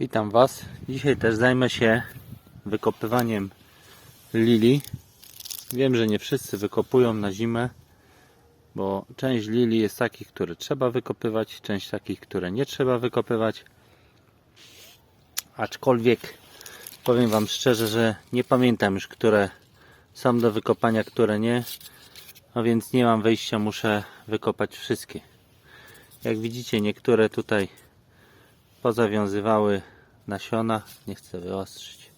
Witam Was. Dzisiaj też zajmę się wykopywaniem lilii. Wiem, że nie wszyscy wykopują na zimę, bo część lilii jest takich, które trzeba wykopywać, część takich, które nie trzeba wykopywać. Aczkolwiek powiem Wam szczerze, że nie pamiętam już, które są do wykopania, które nie. A więc nie mam wyjścia, muszę wykopać wszystkie. Jak widzicie, niektóre tutaj pozawiązywały nasiona. Nie chcę wyostrzyć.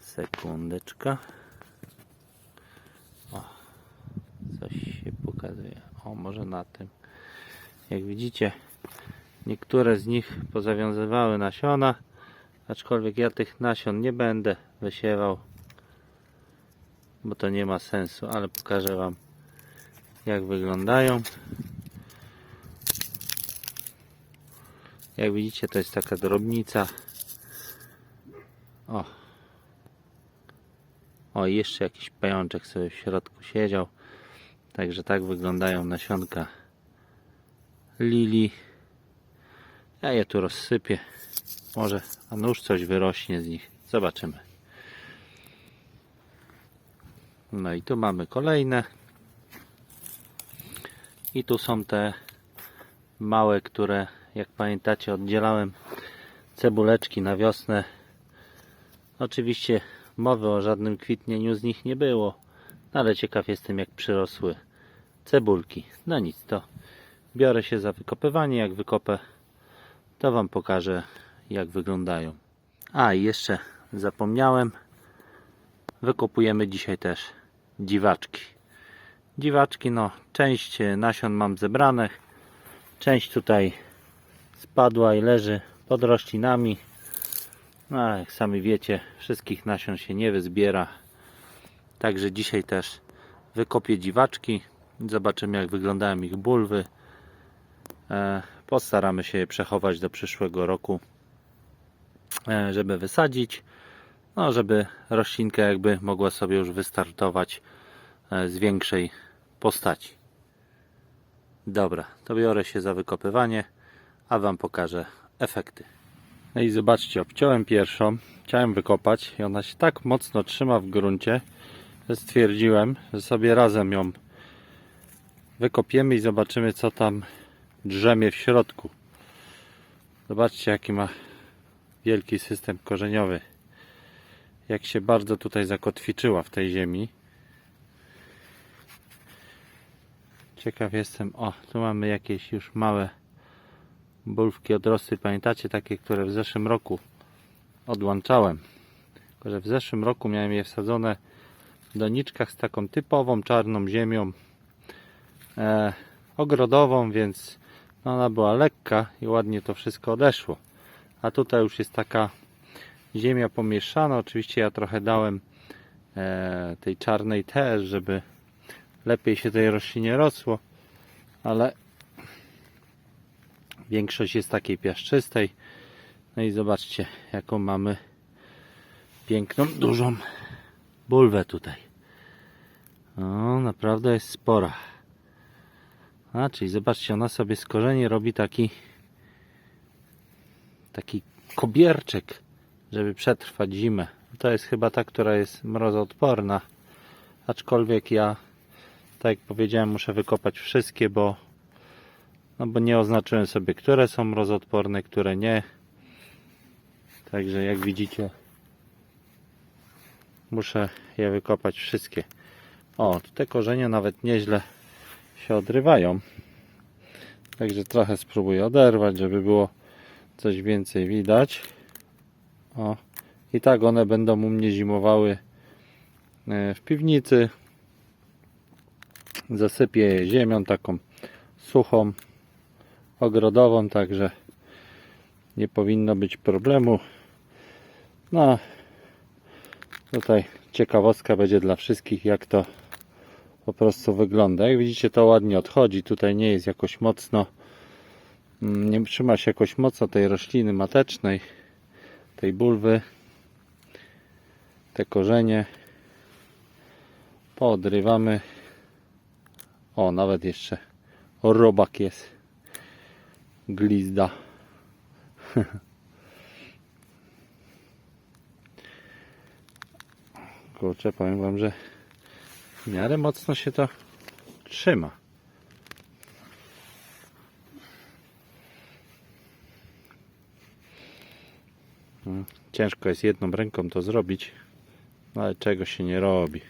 Sekundeczka. O, coś się pokazuje. O, może na tym. Jak widzicie, niektóre z nich pozawiązywały nasiona. Aczkolwiek ja tych nasion nie będę wysiewał, bo to nie ma sensu, ale pokażę Wam jak wyglądają. Jak widzicie, to jest taka drobnica. O. O, jeszcze jakiś pajączek sobie w środku siedział. Także tak wyglądają nasionka lilii. Ja je tu rozsypię. Może, a nuż coś wyrośnie z nich. Zobaczymy. No i tu mamy kolejne. I tu są te małe, które jak pamiętacie oddzielałem cebuleczki na wiosnę. Oczywiście mowy o żadnym kwitnieniu z nich nie było, no ale ciekaw jestem jak przyrosły cebulki. No nic, to biorę się za wykopywanie. Jak wykopę, to Wam pokażę jak wyglądają. A i jeszcze zapomniałem, wykopujemy dzisiaj też dziwaczki. Dziwaczki, no część nasion mam zebranych, część tutaj spadła i leży pod roślinami. No, jak sami wiecie, wszystkich nasion się nie wyzbiera. Także dzisiaj też wykopię dziwaczki. Zobaczymy jak wyglądają ich bulwy. E, postaramy się je przechować do przyszłego roku, e, żeby wysadzić. No, żeby roślinka jakby mogła sobie już wystartować e, z większej postaci. Dobra, to biorę się za wykopywanie a Wam pokażę efekty. No i zobaczcie, obciąłem pierwszą, chciałem wykopać i ona się tak mocno trzyma w gruncie, że stwierdziłem, że sobie razem ją wykopiemy i zobaczymy co tam drzemie w środku. Zobaczcie jaki ma wielki system korzeniowy. Jak się bardzo tutaj zakotwiczyła w tej ziemi. Ciekaw jestem, o tu mamy jakieś już małe bulwki odrosty, pamiętacie takie, które w zeszłym roku odłączałem. Tylko, że w zeszłym roku miałem je wsadzone w doniczkach z taką typową czarną ziemią e, ogrodową, więc no, ona była lekka i ładnie to wszystko odeszło. A tutaj już jest taka ziemia pomieszana. Oczywiście ja trochę dałem e, tej czarnej też, żeby lepiej się tej roślinie rosło, ale Większość jest takiej piaszczystej. No i zobaczcie, jaką mamy piękną, dużą bulwę tutaj. O, naprawdę jest spora. A, czyli zobaczcie, ona sobie z korzeni robi taki taki kobierczek, żeby przetrwać zimę. To jest chyba ta, która jest mrozoodporna. Aczkolwiek ja, tak jak powiedziałem, muszę wykopać wszystkie, bo no bo nie oznaczyłem sobie, które są mrozodporne, które nie. Także jak widzicie, muszę je wykopać wszystkie. O, te korzenie nawet nieźle się odrywają. Także trochę spróbuję oderwać, żeby było coś więcej widać. O, i tak one będą u mnie zimowały e, w piwnicy. Zasypię je ziemią taką suchą ogrodową, także nie powinno być problemu. No, tutaj ciekawostka będzie dla wszystkich, jak to po prostu wygląda. Jak widzicie, to ładnie odchodzi. Tutaj nie jest jakoś mocno, mm, nie trzyma się jakoś mocno tej rośliny matecznej, tej bulwy, te korzenie. Poodrywamy. O, nawet jeszcze robak jest glizda. Kurczę, powiem Wam, że w miarę mocno się to trzyma. Mm, ciężko jest jedną ręką to zrobić, ale czego się nie robi.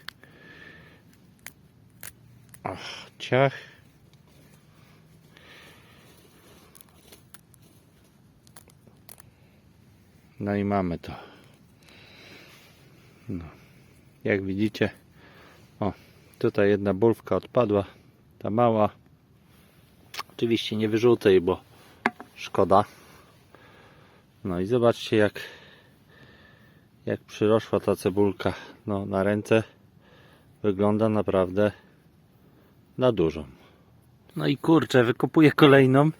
Ach, ciach. No i mamy to. No. Jak widzicie, o, tutaj jedna bulwka odpadła, ta mała. Oczywiście nie wyrzucę bo szkoda. No i zobaczcie jak jak przyrosła ta cebulka no, na ręce. Wygląda naprawdę na dużą. No i kurczę, wykopuję kolejną.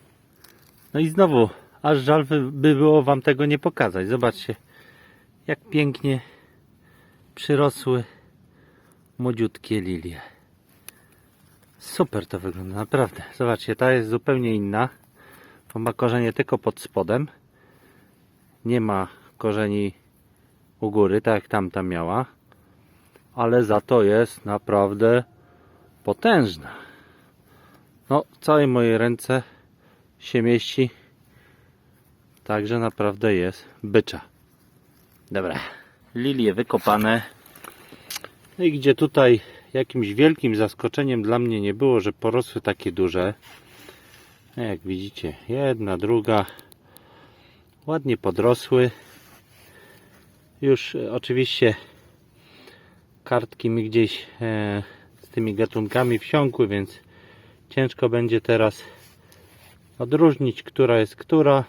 No i znowu, aż żal by by było wam tego nie pokazać. Zobaczcie, jak pięknie przyrosły młodziutkie lilie. Super to wygląda, naprawdę. Zobaczcie, ta jest zupełnie inna. Bo ma korzenie tylko pod spodem. Nie ma korzeni u góry, tak jak tamta miała. Ale za to jest naprawdę potężna. No, w całej mojej ręce się mieści. Także naprawdę jest bycza. Dobra. Lilie wykopane. No i gdzie tutaj jakimś wielkim zaskoczeniem dla mnie nie było, że porosły takie duże. No Jak widzicie, jedna, druga. Ładnie podrosły. Już e, oczywiście kartki mi gdzieś e, z tymi gatunkami wsiąkły, więc ciężko będzie teraz odróżnić, która jest która.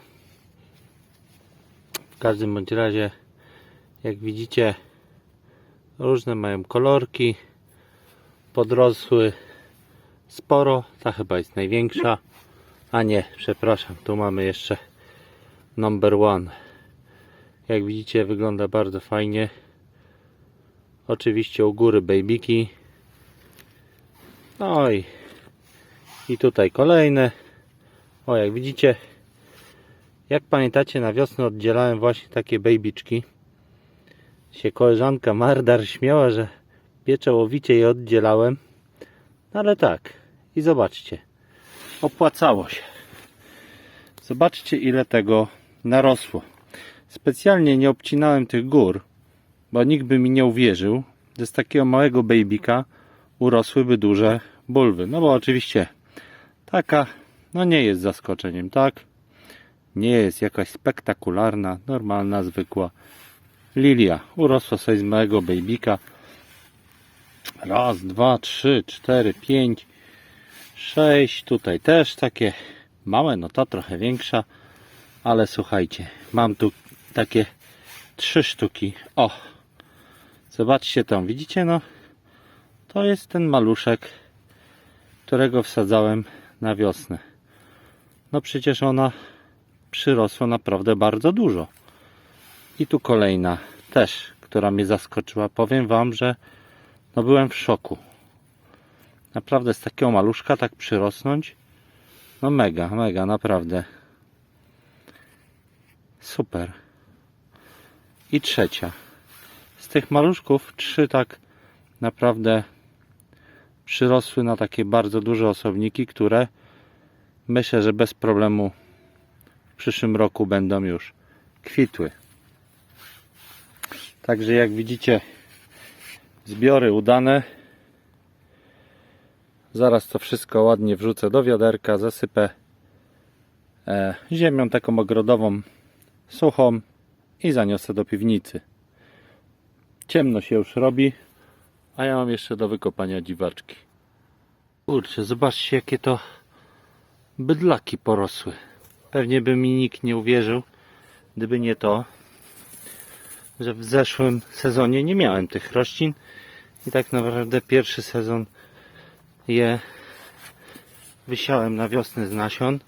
W każdym bądź razie, jak widzicie, różne mają kolorki. Podrosły sporo. Ta chyba jest największa. A nie, przepraszam, tu mamy jeszcze number one. Jak widzicie, wygląda bardzo fajnie. Oczywiście u góry babyki. No i, i tutaj kolejne. O, jak widzicie, jak pamiętacie, na wiosnę oddzielałem właśnie takie babyczki. Się koleżanka Mardar śmiała, że pieczołowicie je oddzielałem. No ale tak. I zobaczcie. Opłacało się. Zobaczcie ile tego narosło. Specjalnie nie obcinałem tych gór, bo nikt by mi nie uwierzył, że z takiego małego babyka urosłyby duże bulwy. No bo oczywiście taka, no nie jest zaskoczeniem, tak? Nie jest jakaś spektakularna, normalna, zwykła lilia. Urosła sobie z małego babyka. Raz, dwa, trzy, cztery, pięć, sześć. Tutaj też takie małe, no ta trochę większa. Ale słuchajcie, mam tu takie trzy sztuki. O! Zobaczcie tą, widzicie no? To jest ten maluszek, którego wsadzałem na wiosnę. No przecież ona przyrosła naprawdę bardzo dużo. I tu kolejna też, która mnie zaskoczyła. Powiem wam, że no byłem w szoku. Naprawdę z takiego maluszka tak przyrosnąć. No mega, mega, naprawdę. Super. I trzecia. Z tych maluszków trzy tak naprawdę przyrosły na takie bardzo duże osobniki, które myślę, że bez problemu w przyszłym roku będą już kwitły. Także jak widzicie zbiory udane. Zaraz to wszystko ładnie wrzucę do wiaderka, zasypę e, ziemią taką ogrodową suchą i zaniosę do piwnicy. Ciemno się już robi, a ja mam jeszcze do wykopania dziwaczki. Kurczę, zobaczcie jakie to bydlaki porosły. Pewnie by mi nikt nie uwierzył, gdyby nie to, że w zeszłym sezonie nie miałem tych roślin i tak naprawdę pierwszy sezon je wysiałem na wiosnę z nasion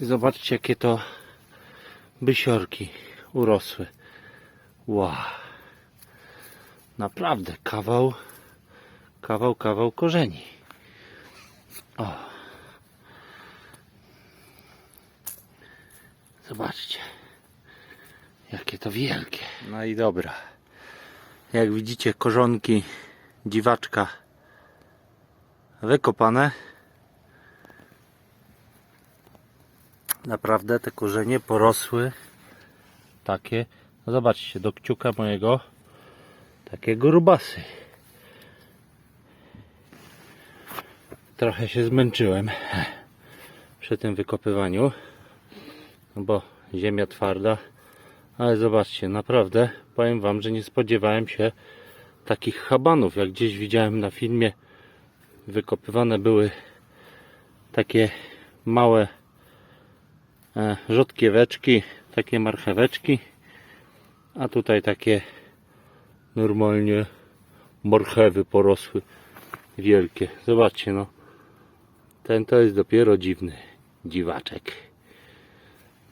i zobaczcie jakie to bysiorki urosły. Wow. Naprawdę kawał, kawał, kawał korzeni. O. Zobaczcie. Jakie to wielkie. No i dobra. Jak widzicie, korzonki dziwaczka wykopane. Naprawdę te korzenie porosły takie. No zobaczcie, do kciuka mojego takie grubasy. Trochę się zmęczyłem przy tym wykopywaniu, bo ziemia twarda. Ale zobaczcie, naprawdę powiem Wam, że nie spodziewałem się takich habanów, jak gdzieś widziałem na filmie. Wykopywane były takie małe e, rzodkieweczki, takie marcheweczki, a tutaj takie normalnie marchewy porosły wielkie. Zobaczcie no, ten to jest dopiero dziwny dziwaczek.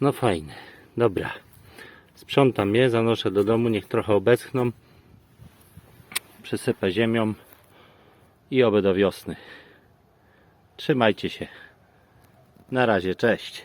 No fajny, dobra. Sprzątam je, zanoszę do domu, niech trochę obeschną. Przysypę ziemią i oby do wiosny. Trzymajcie się. Na razie, cześć.